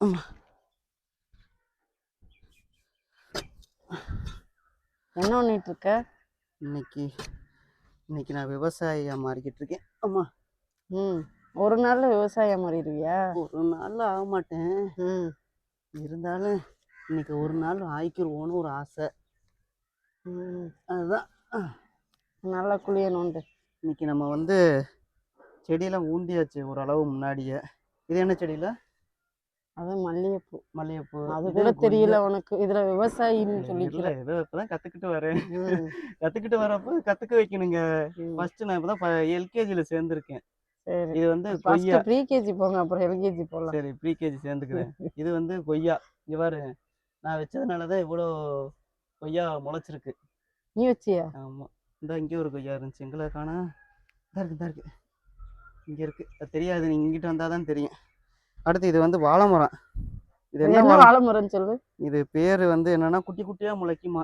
என்ன பண்ணிட்டு இருக்க இன்னைக்கு இன்னைக்கு நான் விவசாயியா மாறிக்கிட்டு இருக்கேன் ஆமா. ம். ஒரு நாள்ல விவசாயம் மாறிடுவியா? ஒரு நாள் ஆக மாட்டேன். ம். இருந்தாலும் இன்னைக்கு ஒரு நாள் ஆய்க்கிருவோன்னு ஒரு ஆசை. ம். அதுதான். நல்லா குளியணுண்டு இன்னைக்கு நம்ம வந்து செடியெல்லாம் ஊண்டியாச்சு ஓரளவு முன்னாடியே. இது என்ன செடியில? அது மல்லிகைப்பூ. மல்லிகைப்பூ. அது கூட. தெரியல உனக்கு. இதுல விவசாயின்னு இல்ல, சொல்லிக்கிற. ஏதோ இப்பதான் கத்துக்கிட்டு வரேன். கத்துக்கிட்டு வரப்போ கத்துக்க வைக்கணுங்க. ஃபர்ஸ்ட் நான் இப்பதான் எல்கேஜில சேர்ந்திருக்கேன். சரி. இது வந்து கொய்யா. ப்ரீ கேஜி போங்க அப்புறம் எல்கேஜி போகலாம் சரி ப்ரீகேஜி சேர்ந்துக்கிறேன். இது வந்து கொய்யா. இங்க பாரு நான் வச்சதுனாலதான் இவ்வளோ கொய்யா முளைச்சிருக்கு. நீ வச்சியா? ஆமா. இந்த இங்கே ஒரு கொய்யா இருந்துச்சு. எங்களை காணா. இருக்கு இருக்கு. இங்க இருக்கு. அது தெரியாது நீங்க இங்கிட்ட வந்தாதான் தெரியும். அடுத்து இது வந்து வாழை மரம் இது என்ன வாழை மரம்னு சொல்லு. இது பேரு வந்து என்னன்னா குட்டி குட்டியா முளைக்குமா.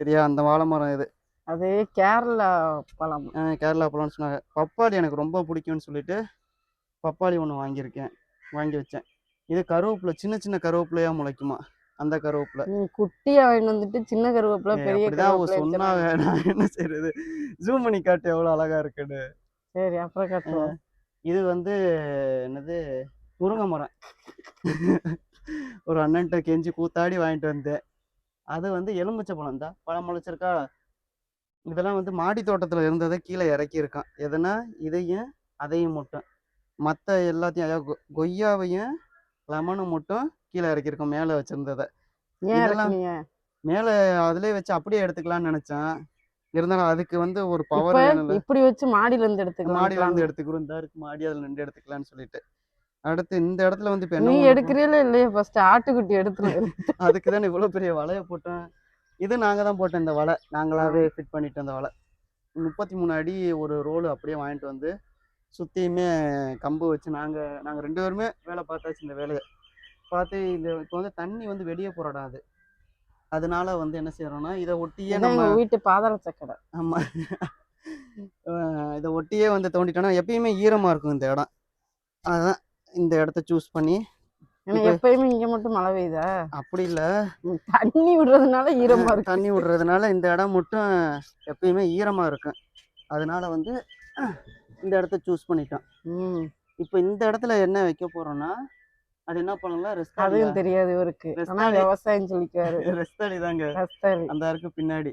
சரியா? அந்த வாழை மரம் இது. அது கேரளா பழம். கேரளா பழம்னு சொன்னாங்க. பப்பாளி எனக்கு ரொம்ப பிடிக்கும்னு சொல்லிட்டு பப்பாளி ஒன்று வாங்கியிருக்கேன். வாங்கி வச்சேன். இது கருவேப்பிலை சின்ன சின்ன கருவேப்பிலையா முளைக்குமா? அந்த கருவேப்பிலை. குட்டியா வாங்கிட்டு வந்துட்டு சின்ன கருவேப்பிலை பெரிய கருவேப்பிலை சொன்னாங்க. நான் என்ன செய்யறது ஜூம் பண்ணி காட்டு எவ்வளவு அழகா இருக்குன்னு. சரி அப்புறம் கட்டுவோம். இது வந்து என்னது? முருங்கை மரம் ஒரு அண்ணன்ட்ட கெஞ்சி கூத்தாடி வாங்கிட்டு வந்தேன். அது வந்து எலுமிச்சை பழம் தான். பழம் முளைச்சிருக்கா. இதெல்லாம் வந்து மாடி தோட்டத்துல இருந்ததை கீழே இறக்கி இருக்கான் எதுனா இதையும் அதையும் மட்டும். மற்ற எல்லாத்தையும் அதாவது கொ- கொய்யாவையும் லெமனும் மட்டும் கீழே இறக்கியிருக்கோம் மேலே வச்சிருந்ததை. இதெல்லாம் மேலே அதிலே வச்சு அப்படியே எடுத்துக்கலாம்னு நினைச்சேன். இருந்தாலும் அதுக்கு வந்து ஒரு பவர் இப்படி வச்சு மாடியில இருந்து எடுத்துக்கலாம் மாடியில இருந்து எடுத்துக்கிறோம். இந்த இருக்கு மாடி அதுல நின்று எடுத்துக்கலாம்னு சொல்லிட்டு. அடுத்து இந்த இடத்துல வந்து இப்ப நீ எடுக்கிறீல இல்லையா ஃபர்ஸ்ட் ஆட்டுக்குட்டி எடுத்துரு. அதுக்கு தானே இவ்வளவு பெரிய வலைய போட்டோம் இது நாங்க தான் போட்டோம் இந்த வலை. நாங்களாவே ஃபிட் பண்ணிட்டோம் அந்த வலை. முப்பத்தி மூணு அடி ஒரு ரோல் அப்படியே வாங்கிட்டு வந்து சுத்தியுமே கம்பு வச்சு நாங்க நாங்க ரெண்டு பேருமே வேலை பார்த்தாச்சு இந்த வேலையை. பார்த்து இந்த இப்போ வந்து தண்ணி வந்து வெளியே போராடாது அதனால வந்து என்ன செய்யறோம்னா இதை ஒட்டியே நம்ம வீட்டு பாதாள சக்கரை. ஆமா. அஹ் இதை ஒட்டியே வந்து தோண்டிட்டோம்னா எப்பயுமே ஈரமா இருக்கும் இந்த இடம். அதான். இந்த இடத்த சூஸ் பண்ணி எப்பயுமே இங்க மட்டும் மழை பெய்யுதா? அப்படி இல்ல. தண்ணி விடுறதுனால ஈரமா இருக்கு. தண்ணி விடுறதுனால இந்த இடம் மட்டும் எப்பயுமே ஈரமா இருக்கும் அதனால வந்து இந்த இடத்த சூஸ் பண்ணிட்டோம். இப்போ இந்த இடத்துல என்ன வைக்க போறோம்னா அது என்ன பண்ணலாம் ரெஸ்ட் அதுவும் தெரியாது இவருக்கு. ஆனா ரஸ்தாளி. விவசாயம் சொல்லிக்குவாரு. ரெஸ்தாளி தாங்க கஸ்தரி அந்த இருக்கு பின்னாடி.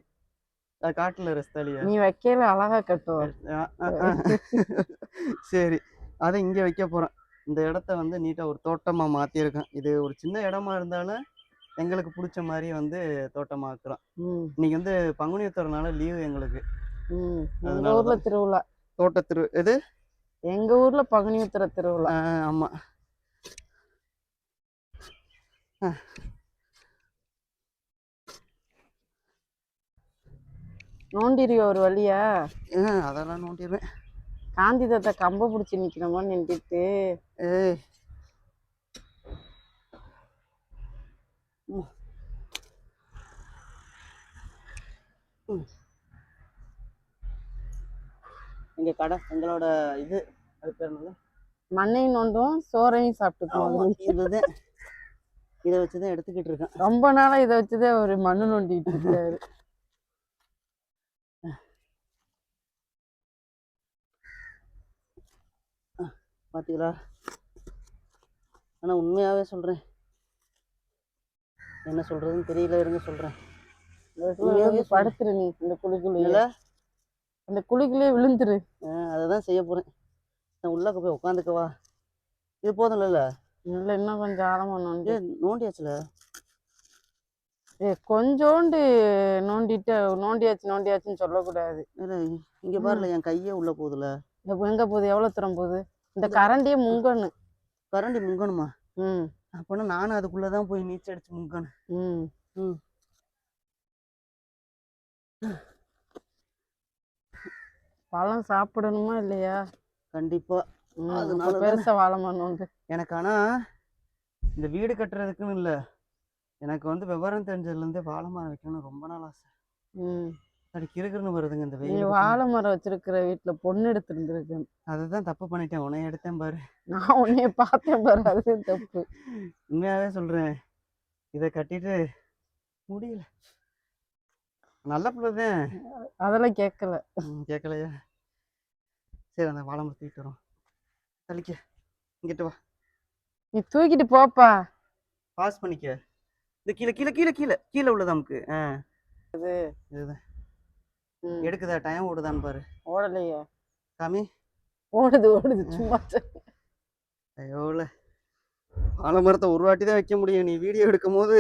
அது காட்டுல ரெஸ்தாலியா நீ வைக்கல அழகா கட்டுவார். சரி. அதை இங்க வைக்க போறோம். இந்த இடத்த வந்து நீட்டா ஒரு தோட்டமா மாத்திருக்கேன். இது ஒரு சின்ன இடமா இருந்தாலும் எங்களுக்கு பிடிச்ச மாதிரி வந்து தோட்டமாக்குறோம். ம். இன்னைக்கு வந்து பங்குனி உத்தரனால லீவு எங்களுக்கு. ஊர்ல திருவிழா. தோட்டத்திரு இது எங்க ஊர்ல பங்குனி உத்திர திருவிழா. ஆ, ஆமா. ஆ. நோண்டிருவியா ஒரு வழியா? அதெல்லாம் நோண்டிடுவேன் காந்தி தாத்தா கம்ப பிடிச்சி நிக்கிறோமா நின்றுட்டு. ஏய். ம். ம். எங்க கடை எங்களோட இது அது பேர் என்னது? மண்ணையும் நோண்டும் சோறையும் சாப்பிட்டுக்குவோம் இதுதான். இதை வச்சுதான் எடுத்துக்கிட்டு இருக்கேன். ரொம்ப நாளா இதை வச்சுதான் ஒரு மண்ணு நோண்டிட்டு இருக்காரு. பாத்தீங்களா? ஆனா உண்மையாவே சொல்றேன். என்ன சொல்றதுன்னு தெரியல இருங்க சொல்றேன். படுத்துரு நீ இந்த குழிக்குள்ளேயே. இல்ல அந்த குழிக்குள்ளேயே விழுந்துரு. அதை தான் செய்ய போறேன். நான் உள்ளக்க போய் உட்காந்துக்கவா இது போதும் இல்ல இல்ல இன்னும் கொஞ்சம் ஆழமா நோண்டி. நோண்டியாச்சுல? ஏ கொஞ்சோண்டு நோண்டிட்டு நோண்டியாச்சு நோண்டியாச்சுன்னு சொல்லக்கூடாது. இல்ல இங்க பாருல என் கையே உள்ள போகுதுல. எங்க போகுது? எவ்வளவு தூரம் போகுது? இந்த கரண்டியே முங்கணும். கரண்டி முங்கணுமா? ம். அப்பனா நானும் அதுக்குள்ளதான் போய் நீச்சல் அடிச்சு முங்கணும். ம். ம். பழம் சாப்பிடணுமா இல்லையா? கண்டிப்பா. அதனால பெருசா வாழை உண்டு எனக்கு ஆனா இந்த வீடு கட்டுறதுக்குன்னு இல்ல. எனக்கு வந்து விவரம் தெரிஞ்சதுல இருந்தே வாழை மரம் வைக்கணும்னு ரொம்ப நாள் ஆசை. ம். கிறுகிறுன்னு வருதுங்க இந்த வெயில் வாழை மரம் வச்சிருக்கிற வீட்டுல பொண்ணு எடுத்திருந்திருக்கு. அதுதான் தப்பு பண்ணிட்டேன். உன்னை எடுத்தேன் பாரு. நான் உன்னைய பார்த்தேன் பாரு. அது தப்பு. உண்மையாவே சொல்றேன். இதை கட்டிட்டு முடியல. நல்ல பிள்ளைதான். அதெல்லாம் கேட்கல கேட்கலையா சரி அந்த வாழை தூக்கிட்டு வரோம். இங்கிட்டு வா. நீ தூக்கிட்டு போப்பா. பாஸ் பண்ணிக்க. இந்த கீழே கீழே கீழே கீழே. கீழே உள்ளது நமக்கு. ஆ. இதுதான். ம், எடுக்குதா டைம் ஓடுதான்னு பாரு. ஓடலையே. சாமி. ஓடுது ஓடுது. சும்மா. ஐயோல வாழை மரத்தை ஒரு வாட்டி தான் வைக்க முடியும். நீ வீடியோ எடுக்கும் போது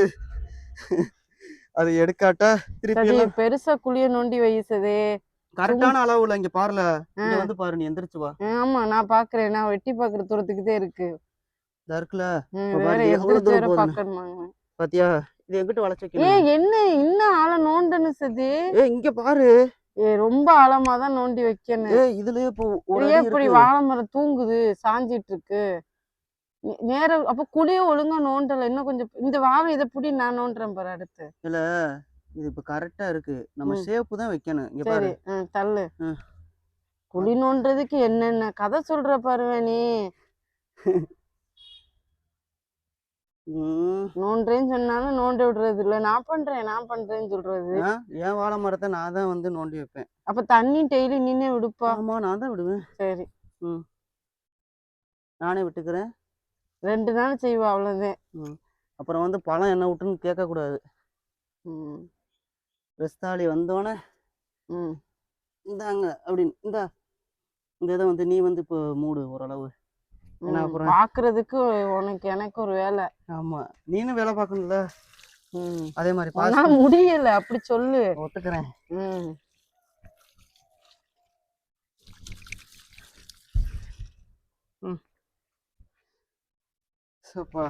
அது எடுக்காட்டா திருப்பி பெருசா குழிய நோண்டி வைசதே கரெக்டான அளவுல இங்க பாருல. இங்க. வந்து பாரு நீ எந்திரிச்சு வா. ஆமா நான் பாக்குறேன். நான் வெட்டி பாக்குற தூரத்துக்குதே இருக்கு. பாக்கணுமாங்க. பாத்தியா? இது எங்கிட்ட வளைச்சு ஏ என்ன இன்னும் ஆழ நோண்டனு சதி? ஏ இங்க பாரு. ஏ ரொம்ப ஆழமா தான் நோண்டி வைக்கணும் ஏ இதுலயே இப்போ ஒரு இப்படி. வாழை மரம் தூங்குது சாஞ்சிட்டு இருக்கு நே- நேரா அப்ப குழிய ஒழுங்கா நோண்டல. இன்னும் கொஞ்சம் இந்த வாழை இதை புடி நான் நோண்டுறேன் பாரு அடுத்து. இல்ல இது இப்ப கரெக்டா இருக்கு. நம்ம ம். ஷேப்பு தான் வைக்கணும். இங்க பாரு. தள்ளு. குழி நோண்டுறதுக்கு என்னென்ன கதை சொல்ற பாருவே நீ. நோண்டுறேன்னு சொன்னாலும் நோண்டி விடுறது இல்ல. நான் பண்றேன் நான் பண்றேன்னு சொல்றது. என் வாழை மரத்தை நான் தான் வந்து நோண்டி வைப்பேன். அப்ப தண்ணி டெய்லி நின்னே விடுப்பா. ஆமா நான் தான் விடுவேன். சரி. நானே விட்டுக்கிறேன். ரெண்டு நாள் செய்வா அவ்வளவுதான். அப்புறம் வந்து பழம் என்ன விட்டுன்னு கேட்க கூடாது ம், ரஸ்தாளி வந்தோடனே ம். இந்தாங்க அப்படின்னு இந்தா. இந்த இதை வந்து நீ வந்து இப்போ மூடு ஓரளவு. அப்புறம் பாக்குறதுக்கு உனக்கு எனக்கு ஒரு வேலை. ஆமா. நீனும் வேலை பார்க்கணும்ல ம். அதே மாதிரி ஆனா முடியல. அப்படி சொல்லு. ஒத்துக்கிறேன். சப்பா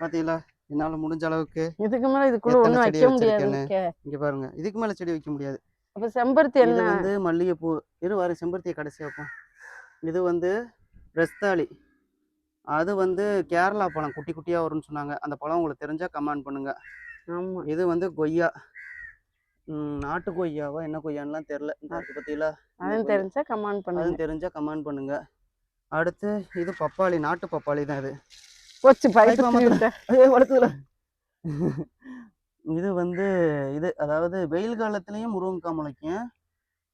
பாத்தீங்களா? என்னால முடிஞ்ச அளவுக்கு இதுக்கு மேல இதுக்குள்ள ஒண்ணும் வைக்க முடியாது. இங்க. பாருங்க. இதுக்கு மேல செடி வைக்க முடியாது. அப்ப செம்பருத்தி என்ன? வந்து மல்லிகைப்பூ. இரு வாரு. செம்பருத்தியை கடைசி வைப்போம். இது வந்து ரஸ்தாளி அது வந்து கேரளா பழம் குட்டி குட்டியா வரும்னு சொன்னாங்க. அந்த பழம் உங்களுக்கு தெரிஞ்சா கமெண்ட் பண்ணுங்க. ஆமா. இது வந்து கொய்யா. நாட்டு கொய்யாவா என்ன கொய்யான்லாம் தெரில இருக்கு பத்தியில அதுவும் தெரிஞ்சா கமெண்ட் பண்ணுங்க. அதுவும் தெரிஞ்சா கமெண்ட் பண்ணுங்க. அடுத்து இது பப்பாளி நாட்டு பப்பாளி தான் இது. ஐயோ வளர்த்துல இது வந்து இது அதாவது வெயில் காலத்துலயும் முருங்கைக்காய் முளைக்கும்.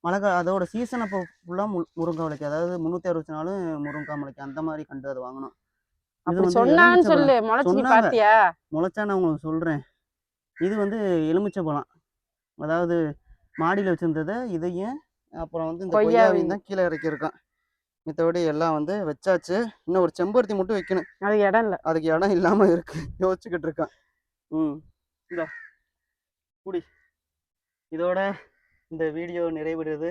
மழை அதோட சீசன் அப்போ ஃபுல்லாக முருங்கை முளைக்கும் அதாவது முந்நூற்றி அறுபத்தி நாலு முருங்கைக்காய் முளைக்கும் அந்த மாதிரி கண்டு அது வாங்கணும். சொன்னான்னு சொல்லு. முளைச்சு நான் உங்களுக்கு சொல்கிறேன் இது வந்து எலுமிச்சை பழம். அதாவது மாடியில் வச்சுருந்ததை இதையும் அப்புறம் வந்து இந்த. கொய்யாவையும் தான் கீழே இறக்கியிருக்கோம். மித்தபடி எல்லாம் வந்து வச்சாச்சு. இன்னும் ஒரு செம்பருத்தி மட்டும் வைக்கணும். அது இடம் இல்ல. அதுக்கு இடம் இல்லாமல் இருக்கு. யோசிச்சுக்கிட்டு இருக்கேன் ம். இந்த குடி. இதோட இந்த வீடியோ நிறைவிடுது.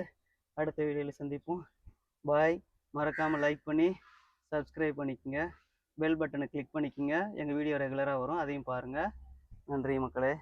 அடுத்த வீடியோவில் சந்திப்போம். பாய் மறக்காமல் லைக் பண்ணி சப்ஸ்கிரைப் பண்ணிக்கோங்க. பெல் பட்டனை கிளிக் பண்ணிக்கோங்க. எங்கள் வீடியோ ரெகுலராக வரும். அதையும் பாருங்கள் நன்றி மக்களே.